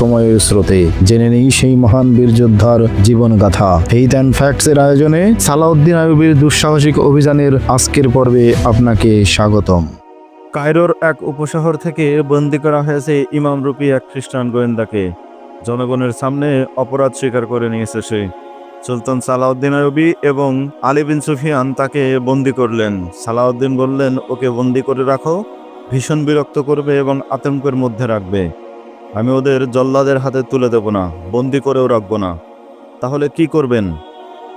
সময়ের স্রোতে। জেনে নেই সেই মহান বীর যোদ্ধার জীবন গাথা ফেইথ অ্যান্ড ফ্যাক্টস এর আয়োজনে সালাউদ্দিন আইয়ুবের দুঃসাহসিক অভিযানের আজকের পর্বে আপনাকে স্বাগতম। কায়রোর এক উপশহর থেকে বন্দি করা হয়েছে ইমাম রূপী, এক খ্রিস্টান গোয়েন্দাকে। জনগণের সামনে অপরাধ স্বীকার করে নিয়েছে সে। সুলতান সালাউদ্দিন আয়ুবি এবং আলী বিন সুফিয়ান তাকে বন্দি করলেন। সালাউদ্দিন বললেন, ওকে বন্দি করে রাখো, ভীষণ বিরক্ত করবে এবং আতঙ্কের মধ্যে রাখবে। আমি ওদের জল্লাদের হাতে তুলে দেব না, বন্দি করেও রাখব না। তাহলে কি করবেন?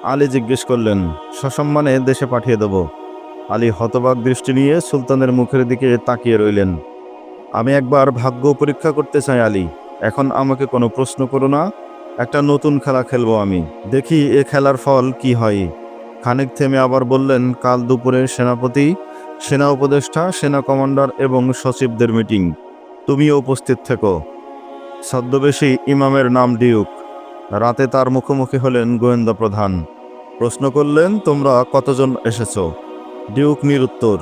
আলী জিজ্ঞেস করলেন, সসম্মানে দেশে পাঠিয়ে দেবো। আলী হতবাক দৃষ্টি নিয়ে সুলতানের মুখের দিকে তাকিয়ে রইলেন। আমি একবার ভাগ্য পরীক্ষা করতে চাই, আলী। এখন আমাকে কোনো প্রশ্ন করো না। একটা নতুন খেলা খেলব আমি। দেখি এ খেলার ফল কি হয়। খানিক থেমে আবার বললেন, কাল দুপুরে সেনাপতি, সেনা উপদেষ্টা, সেনা কমান্ডার এবং সচিবদের মিটিং। তুমিও উপস্থিত থেকো। ছদ্মবেশী ইমামের নাম ডিউক। রাতে তার মুখোমুখি হলেন গোয়েন্দা প্রধান। প্রশ্ন করলেন, তোমরা কতজন এসেছ? ডিউক নিরুত্তর।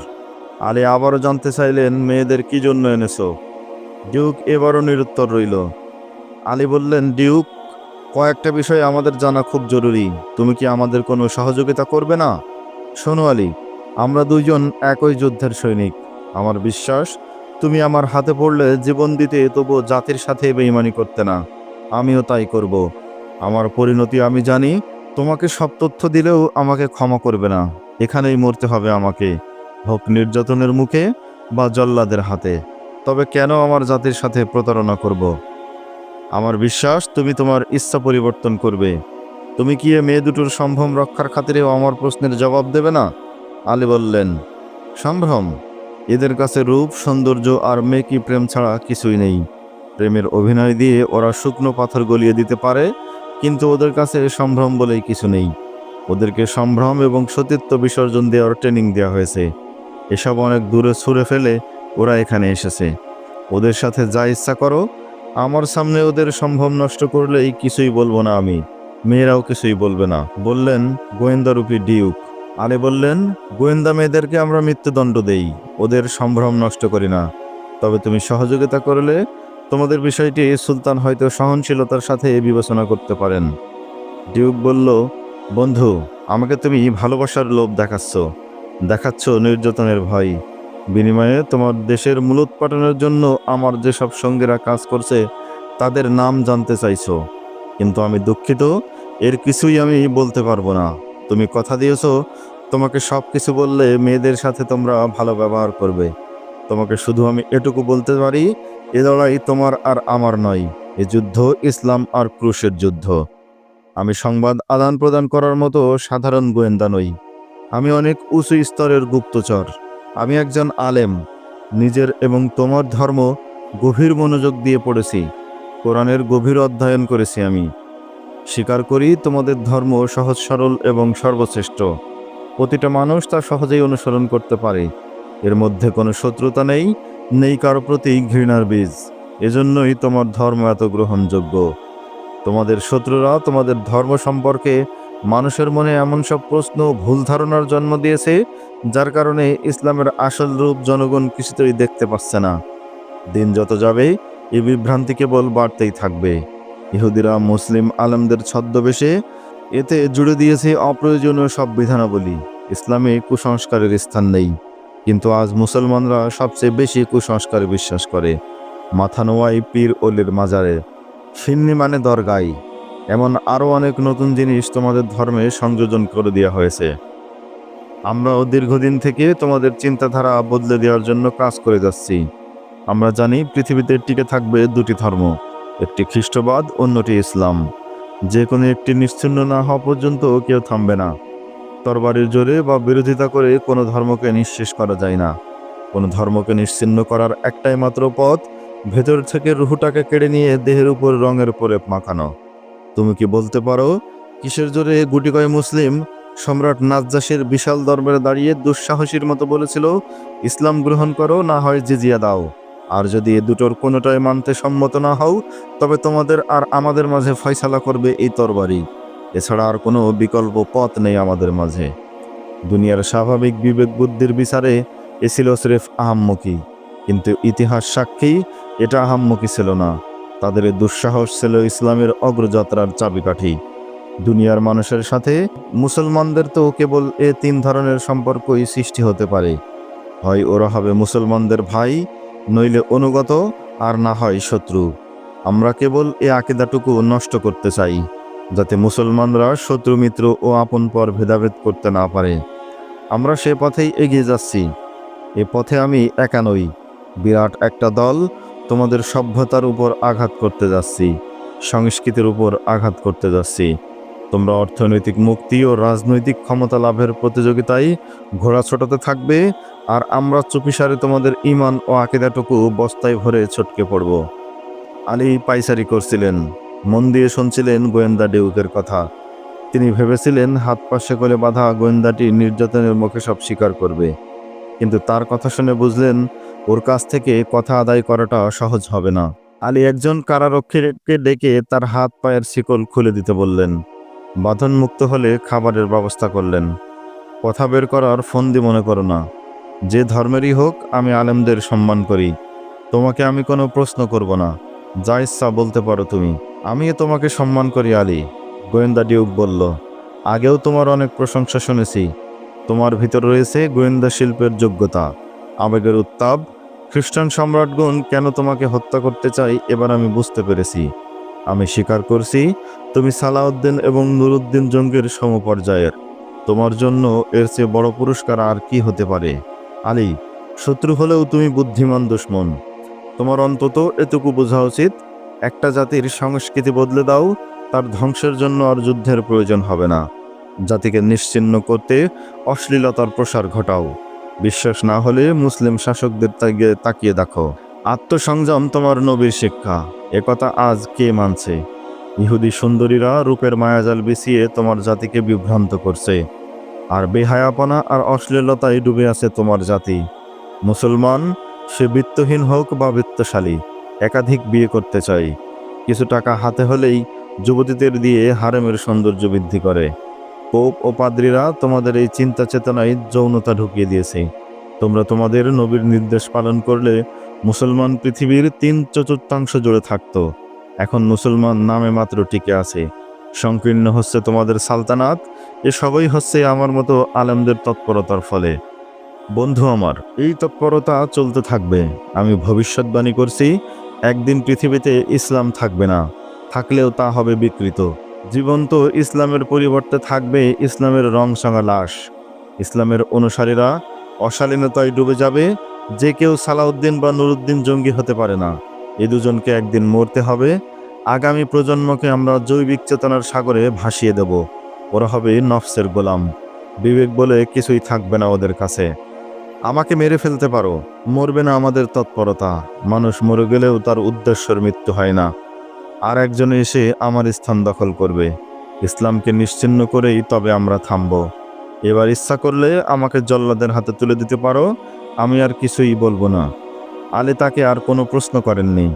আলী আবারও জানতে চাইলেন, মেয়েদের কি জন্য এনেছো? ডিউক এবারও নিরুত্তর রইল। আলী বললেন, ডিউক, কয়েকটা বিষয় আমাদের জানা খুব জরুরি। তুমি কি আমাদের কোনো সহযোগিতা করবে না? শোনো আলী, আমরা দুইজন একই যুদ্ধের সৈনিক। আমার বিশ্বাস তুমি আমার হাতে পড়লে জীবন দিতে তবু জাতির সাথে বেইমানি করতে না। আমিও তাই করব। আমার পরিণতি আমি জানি, তোমাকে সব তথ্য দিলেও আমাকে ক্ষমা করবে না। এখানেই মরতে হবে আমাকে, হোক নির্যাতনের মুখে বা জল্লাদের হাতে। তবে কেন আমার জাতির সাথে প্রতারণা করব? আমার বিশ্বাস, তুমি তোমার ইচ্ছা পরিবর্তন করবে। তুমি কি এ মেয়ে দুটোর সম্ভ্রম রক্ষার খাতিরেও আমার প্রশ্নের জবাব দেবে না? আলী বললেন, সম্ভ্রম। এদের কাছে রূপ, সৌন্দর্য আর মেকি প্রেম ছাড়া কিছুই নেই। প্রেমের অভিনয় দিয়ে ওরা শুকনো পাথর গলিয়ে দিতে পারে, কিন্তু ওদের কাছে সম্ভ্রম বলেই কিছু নেই। ওদেরকে সম্ভ্রম এবং সতীত্ব বিসর্জন দেওয়ার ট্রেনিং দেওয়া হয়েছে। এসব অনেক দূরে ছুঁড়ে ফেলে ওরা এখানে এসেছে। ওদের সাথে যা ইচ্ছা করো, আমার সামনে ওদের সম্ভ্রম নষ্ট করলেই কিছুই বলব না আমি। মেয়েরাও কিছুই বলবে না, বললেন গোয়েন্দারূপী ডিউক। আলে বললেন, গোয়েন্দা মেয়েদেরকে আমরা মৃত্যুদণ্ড দেই, ওদের সম্ভ্রম নষ্ট করি না। তবে তুমি সহযোগিতা করলে তোমাদের বিষয়টি সুলতান হয়তো সহনশীলতার সাথে বিবেচনা করতে পারেন। ডিউক বলল, বন্ধু, আমাকে তুমি ভালোবাসার লোভ দেখাচ্ছ। দেখাচ্ছ নির্যাতনের ভয়। বিনিময়ে তোমার দেশের মূলোৎপাটনের জন্য আমার যেসব সঙ্গীরা কাজ করছে, তাদের নাম জানতে চাইছো। কিন্তু আমি দুঃখিত, এর কিছুই আমি বলতে পারব না। তুমি কথা দিয়েছ, তোমাকে সব কিছু বললে মেয়েদের সাথে তোমরা ভালো ব্যবহার করবে। তোমাকে শুধু আমি এটুকু বলতে পারি, এ লড়াই তোমার আর আমার নয়, এ যুদ্ধ ইসলাম আর ক্রুশের যুদ্ধ। আমি সংবাদ আদান প্রদান করার মতো সাধারণ গোয়েন্দা নই। আমি অনেক উঁচু স্তরের গুপ্তচর। আমি একজন আলেম। নিজের এবং তোমার ধর্ম গভীর মনোযোগ দিয়ে পড়েছি। কোরআনের গভীর অধ্যয়ন করেছি আমি। স্বীকার করি, তোমাদের ধর্ম সহজ, সরল এবং সর্বশ্রেষ্ঠ। প্রতিটা মানুষ তা সহজেই অনুসরণ করতে পারে। এর মধ্যে কোনো শত্রুতা নেই নেই কারও প্রতি ঘৃণার বীজ। এজন্যই তোমার ধর্ম এত গ্রহণযোগ্য। তোমাদের শত্রুরা তোমাদের ধর্ম সম্পর্কে মানুষের মনে এমন সব প্রশ্ন ভুল ধারণার জন্ম দিয়েছে, যার কারণে ইসলামের আসল রূপ জনগণ কিছুতেই দেখতে পাচ্ছে না। দিন যত যাবে, এই বিভ্রান্তি কেবল বাড়তেই থাকবে। ইহুদিরা মুসলিম আলমদের ছদ্মবেশে এতে জুড়ে দিয়েছে অপ্রয়োজনীয় সব বিধানাবলী। ইসলামে কুসংস্কারের স্থান নেই। কিন্তু আজ মুসলমানরা সবচেয়ে বেশি কুসংস্কারে বিশ্বাস করে। মাথা নোয়াই পীর ওলির মাজারে। সিন্নি মানে দরগাই এমন আরও অনেক নতুন জিনিস তোমাদের ধর্মে সংযোজন করে দেওয়া হয়েছে। আমরাও দীর্ঘদিন থেকে তোমাদের চিন্তাধারা বদলে দেওয়ার জন্য কাজ করে যাচ্ছি। আমরা জানি পৃথিবীতে টিকে থাকবে দুটি ধর্ম। একটি খ্রিস্টবাদ, অন্যটি ইসলাম। যে কোনো একটি নিশ্চিন্ন না হওয়া পর্যন্ত কেউ থামবে না। তরবারির জোরে বা বিরোধিতা করে কোনো ধর্মকে নিঃশেষ করা যায় না। কোনো ধর্মকে নিশ্চিন্ন করার একটাই মাত্র পথ, ভেতর থেকে রুহুটাকে কেড়ে নিয়ে দেহের উপর রঙের প্রলেপ মাখানো। তুমি কি বলতে পারো, কিসের জোরে গুটিকয় মুসলিম সম্রাট নাজ্জাসের বিশাল দরবারে দাঁড়িয়ে দুঃসাহসীর মতো বলেছিল, ইসলাম গ্রহণ করো, না হয় জিজিয়া দাও। আর যদি এ দুটোর কোনোটাই মানতে সম্মত না হও, তবে তোমাদের আর আমাদের মাঝে ফয়সালা করবে এই তরবারি। এছাড়া আর কোনো বিকল্প পথ নেই আমাদের মাঝে। দুনিয়ার স্বাভাবিক বিবেক বুদ্ধির বিচারে এ ছিল স্রেফ আহাম্মকি। কিন্তু ইতিহাস সাক্ষী, এটা আহাম্মকি ছিল না। তাদের দুঃসাহস ছিল ইসলামের অগ্রযাত্রার চাবিকাঠি। দুনিয়ার মানুষের সাথে মুসলমানদের তো কেবল এ তিন ধরনের সম্পর্কই সৃষ্টি হতে পারে। হয় ওরা হবে মুসলমানদের ভাই নইলে অনুগত আর না হয় শত্রু। আমরা কেবল এ আকেদাটুকু নষ্ট করতে চাই, যাতে মুসলমানরা শত্রু মিত্র ও আপন পর ভেদাভেদ করতে না পারে। আমরা সে পথেই এগিয়ে যাচ্ছি। এ পথে আমি একা নই। বিরাট একটা দল তোমাদের সভ্যতার উপর আঘাত করতে যাচ্ছি, সংস্কৃতির উপর আঘাত করতে যাচ্ছি। তোমরা অর্থনৈতিক মুক্তি ও রাজনৈতিক ক্ষমতা লাভের প্রতিযোগিতায় ঘোড়া ছোটাতে থাকবে আর আমরা চুপিসারে তোমাদের ইমান ও আকিদাটুকু বস্তায় ভরে ছটকে পড়ব। আলী পাইসারি করছিলেন, মন দিয়ে শুনছিলেন গোয়েন্দা ডেউকের কথা। তিনি ভেবেছিলেন হাত পাশে করে বাঁধা গোয়েন্দাটি নির্যাতনের মুখে সব স্বীকার করবে। কিন্তু তার কথা শুনে বুঝলেন, ওর কাছ থেকে কথা আদায় করাটা সহজ হবে না। আলী একজন কারারক্ষীকে ডেকে তার হাত পায়ের শিকল খুলে দিতে বললেন। বাঁধন মুক্ত হলে খাবারের ব্যবস্থা করলেন। কথা বের করার ফন্দি মনে করো না। যে ধর্মেরই হোক, আমি আলেমদের সম্মান করি। তোমাকে আমি কোনো প্রশ্ন করব না। যা ইচ্ছা বলতে পারো তুমি। আমিও তোমাকে সম্মান করি, আলী। গোয়েন্দা ডিউক বলল, আগেও তোমার অনেক প্রশংসা শুনেছি। তোমার ভিতর রয়েছে গোয়েন্দা শিল্পের যোগ্যতা। আবেগের উত্তাপ, খ্রিস্টান সম্রাটগণ কেন তোমাকে হত্যা করতে চাই এবার আমি বুঝতে পেরেছি। আমি স্বীকার করছি, তুমি সালাউদ্দিন এবং নুরুদ্দিন জঙ্গের সমপর্যায়ের। তোমার জন্য এর চেয়ে বড় পুরস্কার আর কি হতে পারে? আলী, শত্রু হলেও তুমি বুদ্ধিমান দুশ্মন। তোমার অন্তত এটুকু বোঝা উচিত, একটা জাতির সংস্কৃতি বদলে দাও, তার ধ্বংসের জন্য আর যুদ্ধের প্রয়োজন হবে না। জাতিকে নিশ্চিহ্ন করতে অশ্লীলতার প্রসার ঘটাও। বিশ্বাস না হলে মুসলিম শাসকদের তাকিয়ে দেখো। আত্মসংযম তোমার নবীর শিক্ষা। একথা আজ কে মানছে? ইহুদি সুন্দরীরা রূপের মায়াজাল বিছিয়ে তোমার জাতিকে বিভ্রান্ত করছে। আর বেহায়াপনা আর অশ্লীলতায় ডুবে আছে তোমার জাতি। মুসলমান, সে বৃত্তহীন হোক বা বৃত্তশালী, একাধিক বিয়ে করতে চাই কিছু টাকা হাতে হলেই যুবতীদের দিয়ে হারেমের সৌন্দর্য বৃদ্ধি করে। পোপ ও পাদ্রীরা তোমাদের এই চিন্তা চেতনায় যৌনতা ঢুকিয়ে দিয়েছে। তোমরা তোমাদের নবীর নির্দেশ পালন করলে মুসলমান পৃথিবীর তিন চতুর্থাংশ জুড়ে থাকত। এখন মুসলমান নামে মাত্র টিকে আছে। সংকীর্ণ হচ্ছে তোমাদের সালতানাত এ সবই হচ্ছে আমার মতো আলেমদের তৎপরতার ফলে। বন্ধু আমার, এই তৎপরতা চলতে থাকবে। আমি ভবিষ্যৎবাণী করছি, একদিন পৃথিবীতে ইসলাম থাকবে না। থাকলেও তা হবে বিকৃত। জীবন্ত ইসলামের পরিবর্তে থাকবে, ইসলামের রং সঙ্গা লাশ। ইসলামের অনুসারীরা অশালীনতায় ডুবে যাবে, যে কেউ সালাউদ্দিন বা নুরুদ্দিন জঙ্গি হতে পারে না। এ দুজনকে একদিন মরতে হবে। আগামী প্রজন্মকে আমরা জৈবিক চেতনার সাগরে ভাসিয়ে দেব। ওরা হবে নফসের গোলাম। বিবেক বলে কিছুই থাকবে না ওদের কাছে। আমাকে মেরে ফেলতে পারো, মরবে না আমাদের তৎপরতা। মানুষ মরে গেলেও তার উদ্দেশ্যের মৃত্যু হয় না। আর একজন এসে আমার স্থান দখল করবে। ইসলামকে নিশ্চিহ্ন করেই তবে আমরা থামব। এবার ইচ্ছা করলে আমাকে জল্লাদের হাতে তুলে দিতে পারো, আমি আর কিছুই বলব না। আলী তাকে আর কোনো প্রশ্ন করেননি।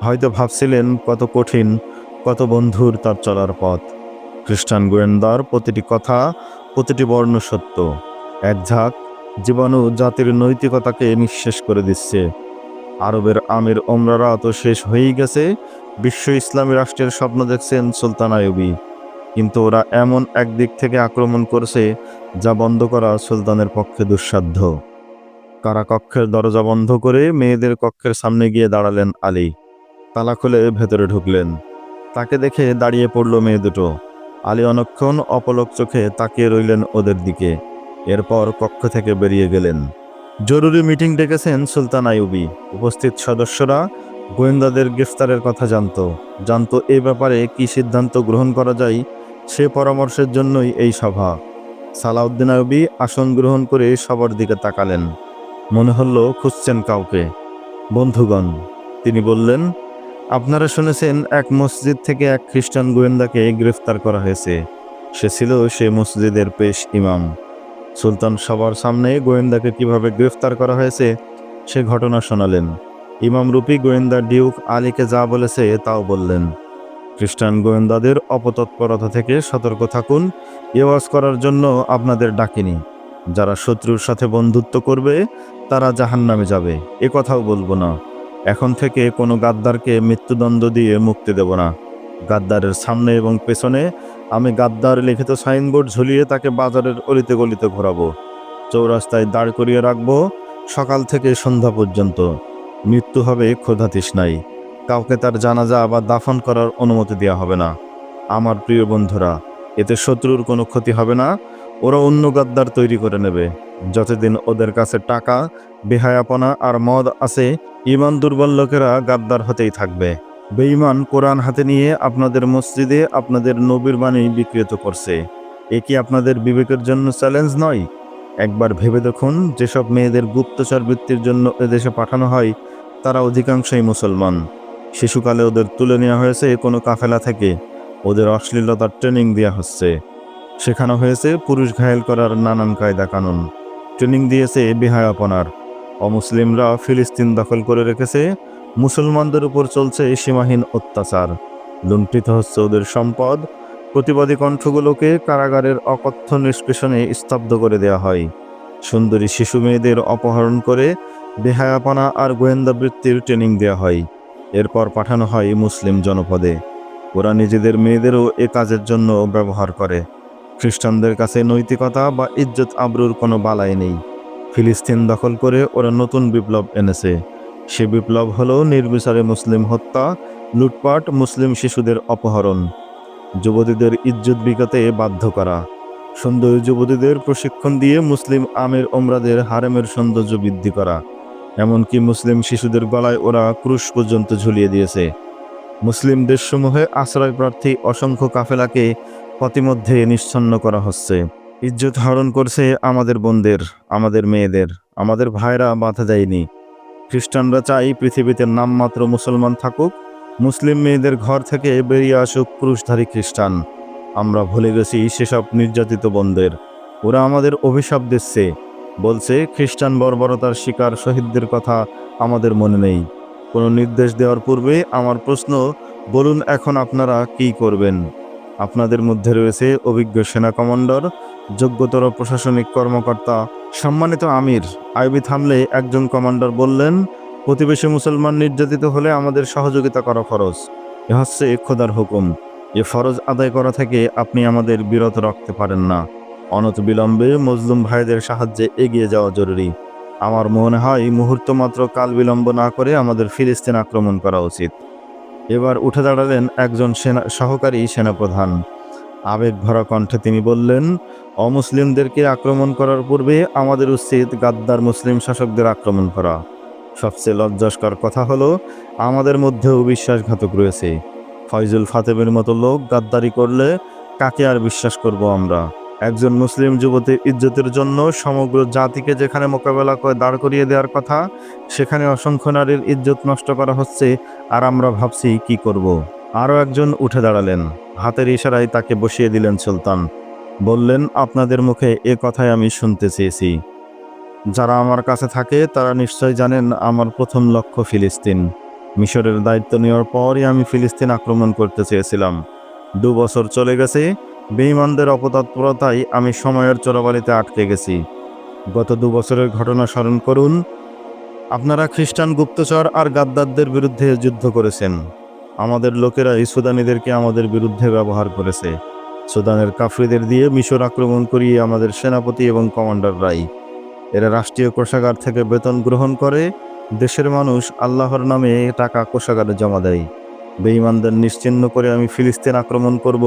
হয়তো ভাবছিলেন কত কঠিন, কত বন্ধুর তার চলার পথ। খ্রিস্টান গোয়েন্দার প্রতিটি কথা, প্রতিটি বর্ণ সত্য। এক ঝাঁক জীবাণু জাতির নৈতিকতাকে নিঃশেষ করে দিচ্ছে। আরবের আমির ওমরারা তো শেষ হয়েই গেছে, বিশ্ব ইসলামী রাষ্ট্রের স্বপ্ন দেখছেন সুলতান আয়ুবি কিন্তু ওরা এমন এক দিক থেকে আক্রমণ করছে, যা বন্ধ করা সুলতানের পক্ষে দুঃসাধ্য। কারা কক্ষের দরজা বন্ধ করে মেয়েদের কক্ষের সামনে গিয়ে দাঁড়ালেন আলী। তালা খুলে ভেতরে ঢুকলেন। তাকে দেখে দাঁড়িয়ে পড়ল মেয়ে দুটো। আলী অনক্ষণ অপলক চোখে তাকিয়ে রইলেন ওদের দিকে। এরপর কক্ষ থেকে বেরিয়ে গেলেন। জরুরি মিটিং ডেকেছেন সুলতান আইয়ুবী। উপস্থিত সদস্যরা গোয়েন্দাদের গ্রেফতারের কথা জানত। জানত এ ব্যাপারে কি সিদ্ধান্ত গ্রহণ করা যায় সে পরামর্শের জন্যই এই সভা। সালাউদ্দিন আইয়ুবী আসন গ্রহণ করে সবার দিকে তাকালেন। মনে হলো খুঁজছেন কাউকে। বন্ধুগণ, তিনি বললেন আপনারা শুনেছেন, এক মসজিদ থেকে এক খ্রিস্টান গোয়েন্দাকে গ্রেফতার করা হয়েছে। সে ছিল সে মসজিদের পেশ ইমাম। সুলতান সবার সামনে গোয়েন্দাকে কীভাবে গ্রেফতার করা হয়েছে, সে ঘটনা শোনালেন। ইমাম রূপী গোয়েন্দা ডিউক আলীকে যা বলেছে তাও বললেন। খ্রিস্টান গোয়েন্দাদের অপতৎপরতা থেকে সতর্ক থাকুন ইওয়াজ করার জন্য আপনাদের ডাকিনি। যারা শত্রুর সাথে বন্ধুত্ব করবে, তারা জাহান্নামে যাবে। এ কথাও বলব না। এখন থেকে কোনো গাদ্দারকে মৃত্যুদণ্ড দিয়ে মুক্তি দেব না। গাদ্দারের সামনে এবং পেছনে আমি গাদ্দার লিখিত সাইনবোর্ড ঝুলিয়ে তাকে বাজারের অলিতে গলিতে ঘোরাবো। চৌরাস্তায় দাঁড় করিয়ে রাখব সকাল থেকে সন্ধ্যা পর্যন্ত। মৃত্যু হবে ক্ষুধা তৃষ্ণাই কাউকে তার জানাজা বা দাফন করার অনুমতি দেওয়া হবে না। আমার প্রিয় বন্ধুরা, এতে শত্রুর কোনো ক্ষতি হবে না। ওরা অন্য গাদ্দার তৈরি করে নেবে। যতদিন ওদের কাছে টাকা, বেহায়াপনা আর মদ আছে ইমান দুর্বল লোকেরা গাদ্দার হতেই থাকবে। বেঈমান কোরআন হাতে নিয়ে আপনাদের মসজিদে আপনাদের নবীর বাণী বিকৃত করছে। এ কি আপনাদের বিবেকের জন্য চ্যালেঞ্জ নয়? একবার ভেবে দেখুন, যেসব মেয়েদের গুপ্তচর বৃত্তির জন্য এদেশে পাঠানো হয়, তারা অধিকাংশই মুসলমান। শিশুকালে ওদের তুলে নেওয়া হয়েছে কোনো কাফেলা থেকে। ওদের অশ্লীলতার ট্রেনিং দেওয়া হচ্ছে। শেখানো হয়েছে পুরুষ ঘায়েল করার নানান কায়দা কানুন ট্রেনিং দিয়েছে বেহায়াপনার অমুসলিমরা ফিলিস্তিন দখল করে রেখেছে, মুসলমানদের উপর চলছে সীমাহীন অত্যাচার। লুণ্ঠিত হচ্ছে ওদের সম্পদ। প্রতিবাদী কণ্ঠগুলোকে কারাগারের অকথ্য নিষ্পেষণে স্তব্ধ করে দেওয়া হয়। সুন্দরী শিশু মেয়েদের অপহরণ করে বেহায়াপনা আর গোয়েন্দা বৃত্তির ট্রেনিং দেওয়া হয়। এরপর পাঠানো হয় মুসলিম জনপদে। ওরা নিজেদের মেয়েদেরও এ কাজের জন্য ব্যবহার করে। খ্রিস্টানদের কাছে নৈতিকতা বা ইজ্জত আবরুর কোনো বালাই নেই। ফিলিস্তিন দখল করে ওরা নতুন বিপ্লব এনেছে। সে বিপ্লব হলো নির্বিচারে মুসলিম হত্যা, লুটপাট, মুসলিম শিশুদের অপহরণ, যুবতীদের ইজ্জত বিকাতে বাধ্য করা, সুন্দর যুবতীদের প্রশিক্ষণ দিয়ে মুসলিম আমের ওমরাদের হারেমের সৌন্দর্য বৃদ্ধি করা, এমনকি মুসলিম শিশুদের গলায় ওরা ক্রুশ পর্যন্ত ঝুলিয়ে দিয়েছে। মুসলিম দেশসমূহে আশ্রয় প্রার্থী অসংখ্য কাফেলাকে পথিমধ্যে নিশ্চন্ন করা হচ্ছে। ইজ্জত হরণ করছে আমাদের বোনদের, আমাদের মেয়েদের, আমাদের ভাইরা বাধা দেয়নি। খ্রিস্টানরা চাই পৃথিবীতে নামমাত্র মুসলমান থাকুক, মুসলিম মেয়েদের ঘর থেকে বেরিয়ে আসুক পুরুষধারী খ্রিস্টান। আমরা ভুলে গেছি সেসব নির্যাতিত বোনদের। ওরা আমাদের অভিশাপ দিচ্ছে। বলছে, খ্রিস্টান বর্বরতার শিকার শহীদদের কথা আমাদের মনে নেই। কোনো নির্দেশ দেওয়ার পূর্বে আমার প্রশ্ন, বলুন এখন আপনারা কী করবেন? আপনাদের মধ্যে রয়েছে অভিজ্ঞ সেনা কমান্ডার, যোগ্যতর প্রশাসনিক কর্মকর্তা, সম্মানিত আমির। আইবি থামলে একজন কমান্ডার বললেন, প্রতিবেশী মুসলমান নির্যাতিত হলে আমাদের সহযোগিতা করা ফরজ। এ হচ্ছে খোদার হুকুম। এ ফরজ আদায় করা থেকে আপনি আমাদের বিরত রাখতে পারেন না। অনত বিলম্বে মজলুম ভাইদের সাহায্যে এগিয়ে যাওয়া জরুরি। আমার মনে হয় মুহূর্ত মাত্র কাল বিলম্ব না করে আমাদের ফিলিস্তিন আক্রমণ করা উচিত। এবার উঠে দাঁড়ালেন একজন সেনা, সহকারী সেনাপ্রধান। আবেগ ভরা কণ্ঠে তিনি বললেন, অমুসলিমদেরকে আক্রমণ করার পূর্বে আমাদের উচিত গাদ্দার মুসলিম শাসকদের আক্রমণ করা। সবচেয়ে লজ্জাস্কর কথা হলো, আমাদের মধ্যেও বিশ্বাসঘাতক রয়েছে। ফয়জুল ফাতেমের মতো লোক গাদ্দারি করলে কাকে আর বিশ্বাস করব আমরা? একজন মুসলিম যুবতীর ইজ্জতের জন্য সমগ্র জাতিকে যেখানে মোকাবেলা করে দাঁড় করিয়ে দেওয়ার কথা, সেখানে অসংখ্য নারীর ইজ্জত নষ্ট করা হচ্ছে। আর আমরা ভাবছি, কি করব। আরও একজন উঠে দাঁড়ালেন। হাতের ইশারায় তাকে বসিয়ে দিলেন সুলতান। বললেন, আপনাদের মুখে এ কথাই আমি শুনতে চেয়েছি। যারা আমার কাছে থাকে, তারা নিশ্চয় জানেন আমার প্রথম লক্ষ্য ফিলিস্তিন। মিশরের দায়িত্ব নেওয়ার পরই আমি ফিলিস্তিন আক্রমণ করতে চেয়েছিলাম। দু বছর চলে গেছে বেঈমানদের অপতৎপরতায় আমি সময়ের চোরাবালিতে আটকে গেছি। গত দু বছরের ঘটনা স্মরণ করুন, আপনারা খ্রিস্টান গুপ্তচর আর গাদ্দারদের বিরুদ্ধে যুদ্ধ করেছেন। আমাদের লোকেরাই সুদানিদেরকে আমাদের বিরুদ্ধে ব্যবহার করেছে। সুদানের কাফরিদের দিয়ে মিশর আক্রমণ করিয়ে আমাদের সেনাপতি এবং কমান্ডাররাই। এরা রাষ্ট্রীয় কোষাগার থেকে বেতন গ্রহণ করে। দেশের মানুষ আল্লাহর নামে টাকা কোষাগারে জমা দেয়। বেঈমানদের নিশ্চিহ্ন করে আমি ফিলিস্তিন আক্রমণ করব,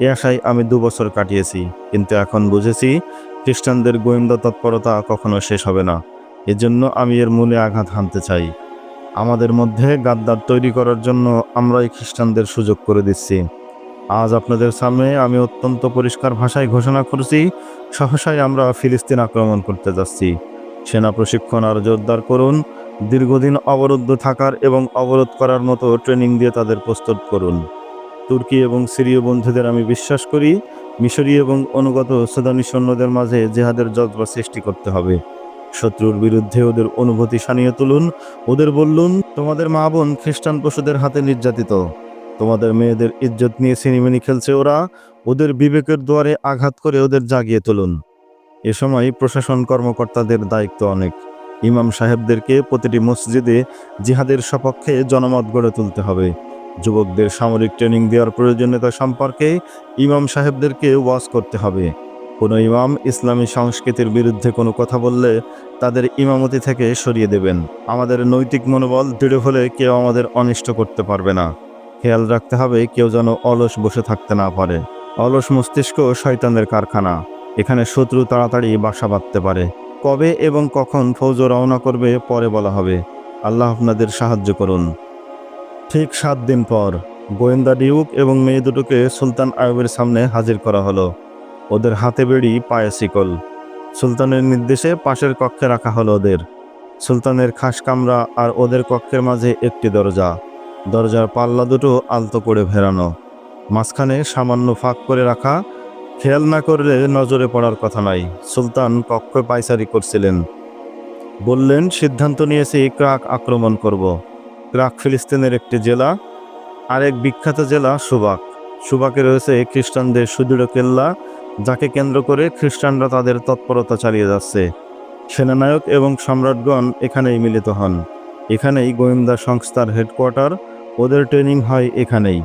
এ আশায় আমি দু বছর কাটিয়েছি। কিন্তু এখন বুঝেছি, খ্রিস্টানদের গোয়েন্দা তৎপরতা কখনো শেষ হবে না। এজন্য আমি এর মূলে আঘাত হানতে চাই। আমাদের মধ্যে গাদ্দার তৈরি করার জন্য আমরাই খ্রিস্টানদের সুযোগ করে দিচ্ছি। আজ আপনাদের সামনে আমি অত্যন্ত পরিষ্কার ভাষায় ঘোষণা করছি সহসাই আমরা ফিলিস্তিন আক্রমণ করতে যাচ্ছি। সেনা প্রশিক্ষণ আর জোরদার করুন দীর্ঘদিন অবরুদ্ধ থাকার এবং অবরোধ করার মতো ট্রেনিং দিয়ে তাদের প্রস্তুত করুন। তুর্কি এবং সিরীয় বন্ধুদের আমি বিশ্বাস করি মিশরীয় এবং অনুগত সুদানি সৈন্যদের মাঝে জেহাদের জজবা সৃষ্টি করতে হবে। শত্রুর বিরুদ্ধে ওদের অনুভূতি সানিয়ে তুলুন। ওদের বললুন, তোমাদের মা বোন খ্রিস্টান পশুদের হাতে নির্যাতিত। তোমাদের মেয়েদের ইজ্জত নিয়ে সিনেমিনি খেলছে ওরা। ওদের বিবেকের দুয়ারে আঘাত করে ওদের জাগিয়ে তুলুন। এ সময় প্রশাসন কর্মকর্তাদের দায়িত্ব অনেক। ইমাম সাহেবদেরকে প্রতিটি মসজিদে জিহাদের সপক্ষে জনমত গড়ে তুলতে হবে। যুবকদের সামরিক ট্রেনিং দেওয়ার প্রয়োজনীয়তা সম্পর্কে ইমাম সাহেবদেরকে ওয়াজ করতে হবে। কোনো ইমাম ইসলামী সংস্কৃতির বিরুদ্ধে কোনো কথা বললে তাদের ইমামতি থেকে সরিয়ে দেবেন। আমাদের নৈতিক মনোবল দৃঢ় হলে কেউ আমাদের অনিষ্ট করতে পারবে না। খেয়াল রাখতে হবে কেউ যেন অলস বসে থাকতে না পারে। অলস মস্তিষ্ক শয়তানের কারখানা। এখানে শত্রু তাড়াতাড়ি বাসা বাঁধতে পারে। কবে এবং কখন ফৌজ রওনা করবে পরে বলা হবে। আল্লাহ আপনাদের সাহায্য করুন। ঠিক সাত দিন পর গোয়েন্দা ডিউক এবং মেয়ে দুটোকে সুলতান আয়ুবের সামনে হাজির করা হলো। ওদের হাতে বেড়ি, পায়ে শিকল। সুলতানের নির্দেশে পাশের কক্ষে রাখা হলো ওদের। সুলতানের খাস কামরা আর ওদের কক্ষের মাঝে একটি দরজা। দরজার পাল্লা দুটো আলতো করে ভেরানো মাঝখানে সামান্য ফাঁক করে রাখা খেয়াল না করলে নজরে পড়ার কথা নাই। সুলতান কক্ষ পাইসারি করছিলেন। বললেন, সিদ্ধান্ত নিয়েছি ক্রাক আক্রমণ করব। ক্রাক ফিলিস্তিনের একটি জেলা, আরেক বিখ্যাত জেলা সুবাক। সুবাকে রয়েছে খ্রিস্টানদের সুদৃঢ় কেল্লা, যাকে কেন্দ্র করে খ্রিস্টানরা তাদের তৎপরতা চালিয়ে যাচ্ছে। সেনানায়ক এবং সম্রাটগণ এখানেই মিলিত হন। এখানেই গোয়েন্দা সংস্থার হেডকোয়ার্টার, ওদের ট্রেনিং হয় এখানেই।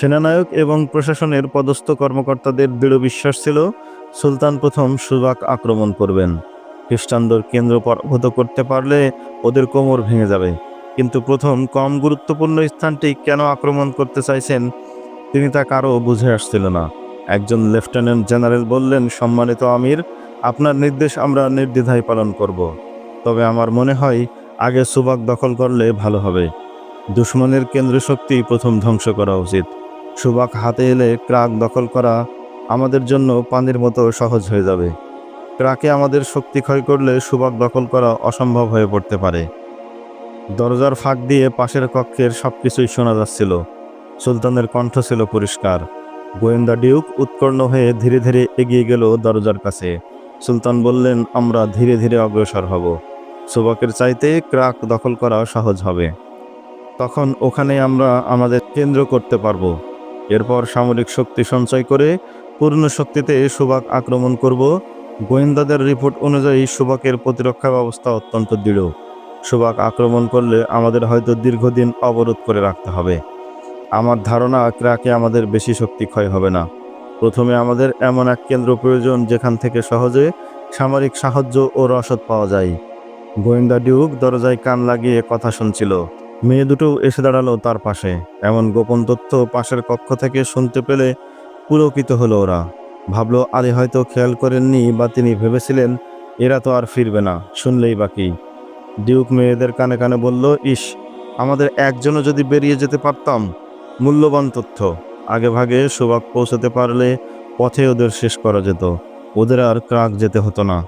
সেনানায়ক এবং প্রশাসনের পদস্থ কর্মকর্তাদের দৃঢ় বিশ্বাস ছিল, সুলতান প্রথম সুবাক আক্রমণ করবেন। খ্রিস্টানদের কেন্দ্র পরাভূত করতে পারলে ওদের কোমর ভেঙে যাবে। কিন্তু প্রথম কম গুরুত্বপূর্ণ স্থানটি কেন আক্রমণ করতে চাইছেন, তিনি তা কারও বুঝে আসছিল না। একজন লেফটেন্যান্ট জেনারেল বললেন, সম্মানিত আমির, আপনার নির্দেশ আমরা নির্দ্বিধায় পালন করব। তবে আমার মনে হয়, আগে সুবাক দখল করলে ভালো হবে। দুশ্মনের কেন্দ্র শক্তি প্রথম ধ্বংস করা উচিত। সুবাক হাতে এলে ক্রাক দখল করা আমাদের জন্য পানির মতো সহজ হয়ে যাবে। ক্রাকে আমাদের শক্তি ক্ষয় করলে সুবাক দখল করা অসম্ভব হয়ে পড়তে পারে। দরজার ফাঁক দিয়ে পাশের কক্ষের সব কিছুই শোনা যাচ্ছিল। সুলতানের কণ্ঠ ছিল পরিষ্কার। গোয়েন্দা ডিউক উৎকর্ণ হয়ে ধীরে ধীরে এগিয়ে গেল দরজার কাছে। সুলতান বললেন, আমরা ধীরে ধীরে অগ্রসর হব। সুবাকের চাইতে ক্রাক দখল করা সহজ হবে। তখন ওখানে আমরা আমাদের কেন্দ্র করতে পারব। এরপর সামরিক শক্তি সঞ্চয় করে পূর্ণ শক্তিতে সুবাক আক্রমণ করব। গোয়েন্দাদের রিপোর্ট অনুযায়ী সুবাকের প্রতিরক্ষা ব্যবস্থা অত্যন্ত দৃঢ়। সুবাক আক্রমণ করলে আমাদের হয়তো দীর্ঘদিন অবরোধ করে রাখতে হবে। আমার ধারণা ক্রাকে আমাদের বেশি শক্তি ক্ষয় হবে না। প্রথমে আমাদের এমন এক কেন্দ্র প্রয়োজন যেখান থেকে সহজে সামরিক সাহায্য ও রসদ পাওয়া যায়। গোয়েন্দা ডিউক দরজায় কান লাগিয়ে কথা শুনছিল। মেয়ে দুটো এসে দাঁড়াল তার পাশে। এমন গোপন তথ্য পাশের কক্ষ থেকে শুনতে পেলে পুলকিত হলো ওরা। ভাবলো আলী হয়তো খেয়াল করেননি বা তিনি ভেবেছিলেন এরা তো আর ফিরবে না, শুনলেই বাকি ডিউক মেয়েদের কানে কানে বলল, ইস, আমাদের একজনও যদি বেরিয়ে যেতে পারতাম, মূল্যবান তথ্য। আগে ভাগে সুবাক পৌঁছাতে পারলে পথে ওদের শেষ করা যেত। ওদের আর ক্রাক যেতে হতো না।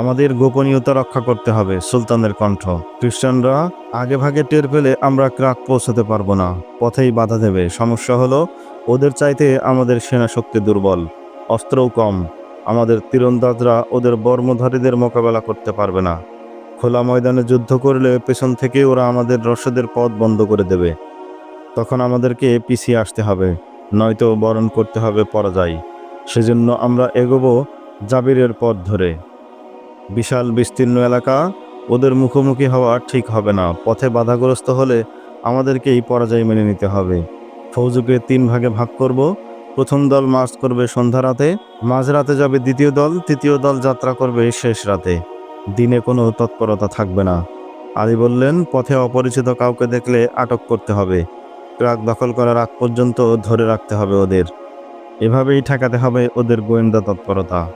আমাদের গোপনীয়তা রক্ষা করতে হবে সুলতানের কণ্ঠ। খ্রিস্টানরা আগে ভাগে টের পেলে আমরা ক্রাক পৌঁছাতে পারব না, পথেই বাধা দেবে। সমস্যা হলো, ওদের চাইতে আমাদের সেনা শক্তি দুর্বল, অস্ত্রও কম। আমাদের তীরন্দাজরা ওদের বর্মধারীদের মোকাবেলা করতে পারবে না। খোলা ময়দানে যুদ্ধ করলে পেছন থেকে ওরা আমাদের রসদের পথ বন্ধ করে দেবে। তখন আমাদেরকে পিছিয়ে আসতে হবে, নয়তো বরণ করতে হবে পরাজয়। সেজন্য আমরা এগোবো জাবিরের পথ ধরে। বিশাল বিস্তীর্ণ এলাকা, ওদের মুখোমুখি হওয়া ঠিক হবে না। পথে বাধাগ্রস্ত হলে আমাদেরকেই পরাজয় মেনে নিতে হবে। ফৌজুকে তিন ভাগে ভাগ করব। প্রথম দল মার্চ করবে সন্ধ্যা রাতে, মাঝরাতে যাবে দ্বিতীয় দল, তৃতীয় দল যাত্রা করবে শেষ রাতে। দিনে কোনো তৎপরতা থাকবে না। আলী বললেন, পথে অপরিচিত কাউকে দেখলে আটক করতে হবে। ট্রাক দখল করার আগ পর্যন্ত ধরে রাখতে হবে ওদের। এভাবেই ঠেকাতে হবে ওদের গোয়েন্দা তৎপরতা।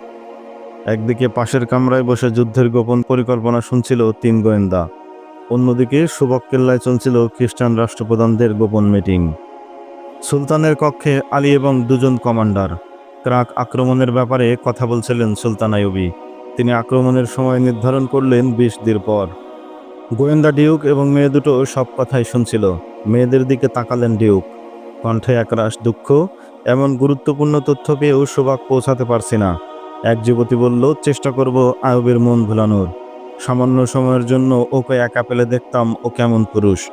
একদিকে পাশের কামরায় বসে যুদ্ধের গোপন পরিকল্পনা শুনছিল তিন গোয়েন্দা। অন্যদিকে সুবক কেল্লায় চলছিল খ্রিস্টান রাষ্ট্রপ্রধানদের গোপন মিটিং। সুলতানের কক্ষে আলী এবং দুজন কমান্ডার। ক্রাক আক্রমণের ব্যাপারে কথা বলছিলেন সুলতান আইয়ুবি। তিনি আক্রমণের সময় নির্ধারণ করলেন বিশ দিন পর। গোয়েন্দা ডিউক এবং মেয়ে দুটো সব কথাই শুনছিল। মেয়েদের দিকে তাকালেন ডিউক। কণ্ঠে একরাশ দুঃখ, এমন গুরুত্বপূর্ণ তথ্য পেয়েও সুবাক পৌঁছাতে পারছি না। এক যুবতী বলল, চেষ্টা করব আয়ুবের মন ভোলানোর। সামান্য সময়ের জন্য ওকে একা পেলে দেখতাম ও কেমন পুরুষ।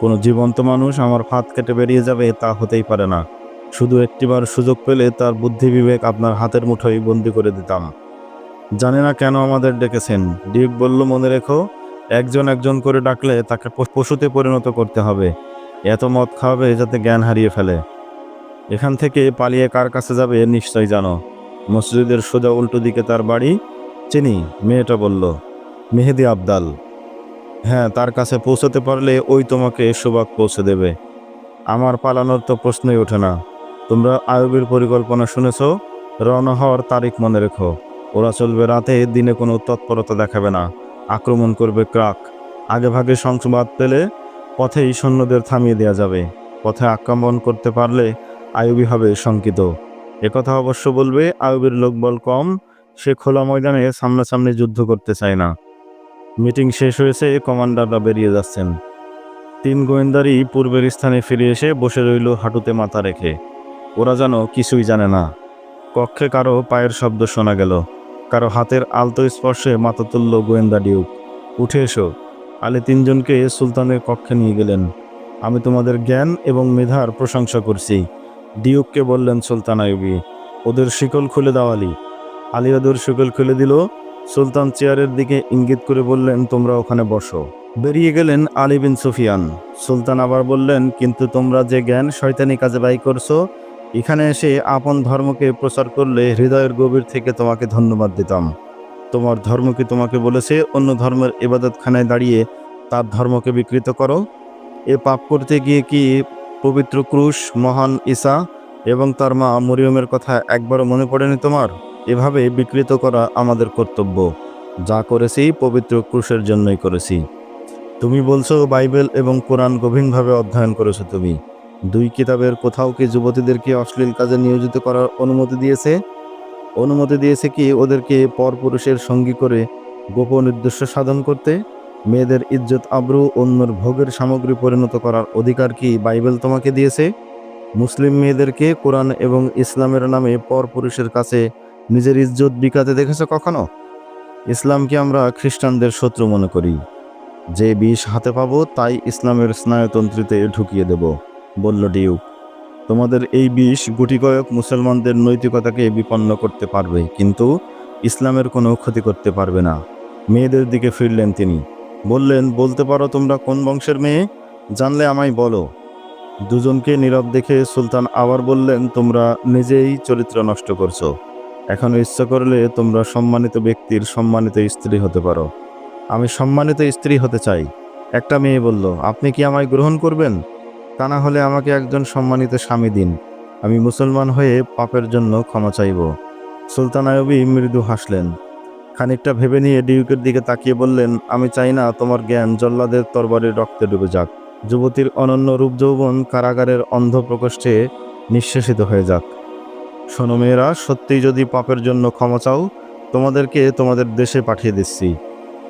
কোনো জীবন্ত মানুষ আমার ফাঁদ কেটে বেরিয়ে যাবে তা হতেই পারে না। শুধু একটিবার সুযোগ পেলে তার বুদ্ধি বিবেক আপনার হাতের মুঠোয় বন্দি করে দিতাম। জানি না কেন আমাদের ডেকেছেন। ডিপ বলল, মনে রেখো, একজন একজন করে ডাকলে তাকে পশুতে পরিণত করতে হবে। এত মদ খাওয়াবে যাতে জ্ঞান হারিয়ে ফেলে। এখান থেকে পালিয়ে কার কাছে যাবে নিশ্চয় জানো। মসজিদের সোজা উল্টো দিকে তার বাড়ি। চিনি, মেয়েটা বলল, মেহেদি আবদাল। হ্যাঁ তার কাছে পৌঁছতে পারলে ওই তোমাকে সুবাক পৌঁছে দেবে। আমার পালানোর তো প্রশ্নই ওঠে না। তোমরা আয়ুবের পরিকল্পনা শুনেছ? রওনা হওয়ার তারিখ মনে রেখো। ওরা চলবে রাতে, দিনে কোনো তৎপরতা দেখাবে না। আক্রমণ করবে ক্রাক। আগে ভাগে সংবাদ পেলে পথেই সৈন্যদের থামিয়ে দেওয়া যাবে। পথে আক্রমণ করতে পারলে আয়ুবী হবে শঙ্কিত। একথা অবশ্য বলবে আয়ুবের লোকবল কম, সে খোলা ময়দানে সামনাসামনি যুদ্ধ করতে চায় না। মিটিং শেষ হয়েছে কমান্ডাররা বেরিয়ে যাচ্ছেন। তিন গোয়েন্দারই পূর্বের স্থানে ফিরে এসে বসে রইল হাঁটুতে মাথা রেখে। ওরা যেন কিছুই জানে না। কক্ষে কারও পায়ের শব্দ শোনা গেল। কারও হাতের আলতো স্পর্শে মাথা তুলল গোয়েন্দা ডিউক। উঠে এসো। আলে তিনজনকে সুলতানের কক্ষে নিয়ে গেলেন। আমি তোমাদের জ্ঞান এবং মেধার প্রশংসা করছি। ডিউককে বললেন, সুলতান আইবি ওদের শিকল খুলে দাও আলী। আলী ওদের শিকল খুলে দিল। সুলতান চেয়ারের দিকে ইঙ্গিত করে বললেন, তোমরা ওখানে বসো। বেরিয়ে গেলেন আলী বিন সুফিয়ান। সুলতান আবার বললেন, কিন্তু তোমরা যে জ্ঞান শয়তানি কাজে ব্যয় করছ, এখানে এসে আপন ধর্মকে প্রচার করলে হৃদয়ের গভীর থেকে তোমাকে ধন্যবাদ দিতাম। তোমার ধর্ম কি তোমাকে বলেছে, অন্য ধর্মের ইবাদতখানায় দাঁড়িয়ে তার ধর্মকে বিকৃত করো? এ পাপ করতে গিয়ে কি পবিত্র ক্রুশ, মহান ঈসা এবং তার মা মরিয়মের কথা একবারও মনে পড়েনি তোমার? এভাবে বিকৃত করা আমাদের কর্তব্য। যা করেছি পবিত্র ক্রুশের জন্যই করেছি। তুমি বলছো বাইবেল এবং কোরআন গভীরভাবে অধ্যয়ন করেছ তুমি। দুই কিতাবের কোথাও কি যুবতীদেরকে অশ্লীল কাজে নিয়োজিত করার অনুমতি দিয়েছে? অনুমতি দিয়েছে কি ওদেরকে পরপুরুষের সঙ্গী করে গোপন উদ্দেশ্য সাধন করতে? মেয়েদের ইজ্জত, আব্রু অন্যর ভোগের সামগ্রী পরিণত করার অধিকার কি বাইবেল তোমাকে দিয়েছে? মুসলিম মেয়েদেরকে কোরআন এবং ইসলামের নামে পরপুরুষের কাছে নিজের ইজ্জত বিকাতে দেখেছ কখনো? ইসলামকে আমরা খ্রিস্টানদের শত্রু মনে করি। যে বিষ হাতে পাবো, তাই ইসলামের স্নায়ুতন্ত্রীতে ঢুকিয়ে দেব, বলল ডিউক। তোমাদের এই বিষ গুটি কয়েক মুসলমানদের নৈতিকতাকে বিপন্ন করতে পারবে, কিন্তু ইসলামের কোনো ক্ষতি করতে পারবে না। মেয়েদের দিকে ফিরলেন তিনি। বললেন, বলতে পারো তোমরা কোন বংশের মেয়ে? জানলে আমায় বলো। দুজনকে নীরব দেখে সুলতান আবার বললেন, তোমরা নিজেই চরিত্র নষ্ট করছ। এখন ইচ্ছা করলে তোমরা সম্মানিত ব্যক্তির সম্মানিত স্ত্রী হতে পারো। আমি সম্মানিত স্ত্রী হতে চাই। একটা মেয়ে বলল, আপনি কি আমায় গ্রহণ করবেন? তা না হলে আমাকে একজন সম্মানিত স্বামী দিন। আমি মুসলমান হয়ে পাপের জন্য ক্ষমা চাইব। সুলতান আয়বী মৃদু হাসলেন। খানিকটা ভেবে নিয়ে ডিউকের দিকে তাকিয়ে বললেন, আমি চাই না তোমার জ্ঞান জল্লাদের তরবারির রক্তে ডুবে যাক। যুবতীর অনন্য রূপ যৌবন কারাগারের অন্ধ প্রকোষ্ঠে নিঃশেষিত হয়ে যাক। শোনো মেয়েরা, সত্যিই যদি পাপের জন্য ক্ষমা চাও, তোমাদেরকে তোমাদের দেশে পাঠিয়ে দিচ্ছি।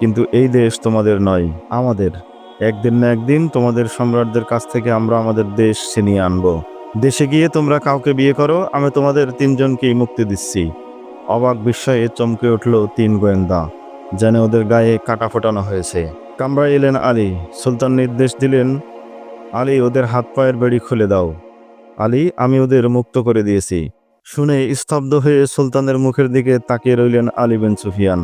কিন্তু এই দেশ তোমাদের নয়, আমাদের। একদিন না একদিন তোমাদের সম্রাটদের কাছ থেকে আমরা আমাদের দেশ ছিনিয়ে আনব। দেশে গিয়ে তোমরা কাউকে বিয়ে করো, আমি তোমাদের তিনজনকেই মুক্তি দিচ্ছি। অবাক বিস্ময়ে চমকে উঠল তিন গোয়েন্দা, যেন ওদের গায়ে কাটা ফোটানো হয়েছে। কামরা এলেন আলী। সুলতান নির্দেশ দিলেন, আলী, ওদের হাত পায়ের বেড়ি খুলে দাও। আলী, আমি ওদের মুক্ত করে দিয়েছি। শুনে স্তব্ধ হয়ে সুলতানের মুখের দিকে তাকিয়ে রইলেন আলী বিন সুফিয়ান।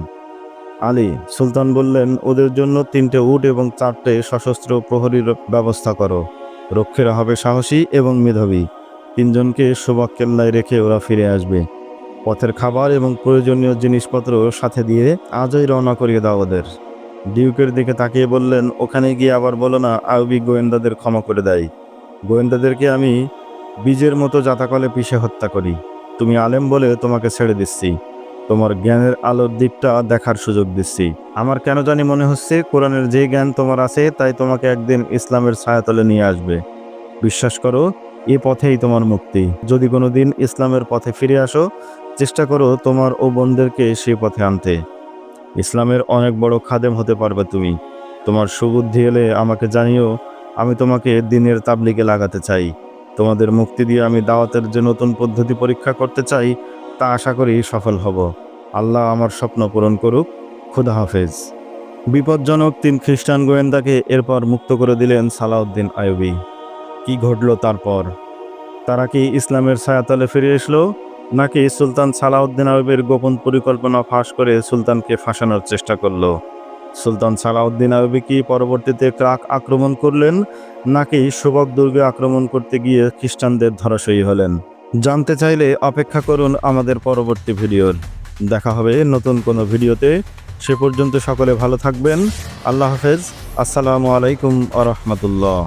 আলী, সুলতান বললেন, ওদের জন্য তিনটে উট এবং চারটে সশস্ত্র প্রহরীর ব্যবস্থা করো। রক্ষীরা হবে সাহসী এবং মেধাবী। তিনজনকে শোভাক কেল্লায় রেখে ওরা ফিরে আসবে। পথের খাবার এবং প্রয়োজনীয় জিনিসপত্র সাথে দিয়ে আজই রওনা করিয়ে দাও ওদের। ডিউকের দিকে তাকিয়ে বললেন, ওখানে গিয়ে আবার বলো না, আরবি গোয়েন্দাদের ক্ষমা করে দেয়। গোয়েন্দাদেরকে আমি বীজের মতো জাতাকলে পিষে হত্যা করি। তুমি আলেম বলে তোমাকে ছেড়ে দিচ্ছি। তোমার জ্ঞানের আলোর দিকটা দেখার সুযোগ দিচ্ছি। আমার কেন জানি মনে হচ্ছে, কোরআনের যে জ্ঞান তোমার আছে, তাই তোমাকে একদিন ইসলামের ছায়াতলে নিয়ে আসবে। বিশ্বাস করো, এ পথেই তোমার মুক্তি। যদি কোনো দিন ইসলামের পথে ফিরে আসো চেষ্টা করো তোমার ও বোনদেরকে সে পথে আনতে। ইসলামের অনেক বড় খাদেম হতে পারবে তুমি। তোমার সুবুদ্ধি এলে আমাকে জানিও, আমি তোমাকে দিনের তাবলিকে লাগাতে চাই। তোমাদের মুক্তি দিয়ে আমি দাওয়াতের যে নতুন পদ্ধতি পরীক্ষা করতে চাই, তা আশা করি সফল হব। আল্লাহ আমার স্বপ্ন পূরণ করুক। খুদা হাফেজ। বিপজ্জনক তিন খ্রিস্টান গোয়েন্দাকে এরপর মুক্ত করে দিলেন সালাউদ্দিন আয়ুবী কি ঘটল তারপর? তারা কি ইসলামের ছায়াতলে ফিরে এসলো? নাকি সুলতান সালাউদ্দিন আয়ুবের গোপন পরিকল্পনা ফাঁস করে সুলতানকে ফাঁসানোর চেষ্টা করল? সুলতান সালাউদ্দিন আয়ুবী কি পরবর্তীতে ক্রাক আক্রমণ করলেন, নাকি সুবক দুর্গে আক্রমণ করতে গিয়ে খ্রিস্টানদের ধরাশয়ী হলেন? জানতে চাইলে অপেক্ষা করুন আমাদের পরবর্তী ভিডিওর। দেখা হবে নতুন কোনো ভিডিওতে। সে পর্যন্ত সকলে ভালো থাকবেন। আল্লাহ হাফেজ। আসসালামু আলাইকুম আ রহমতুল্লাহ।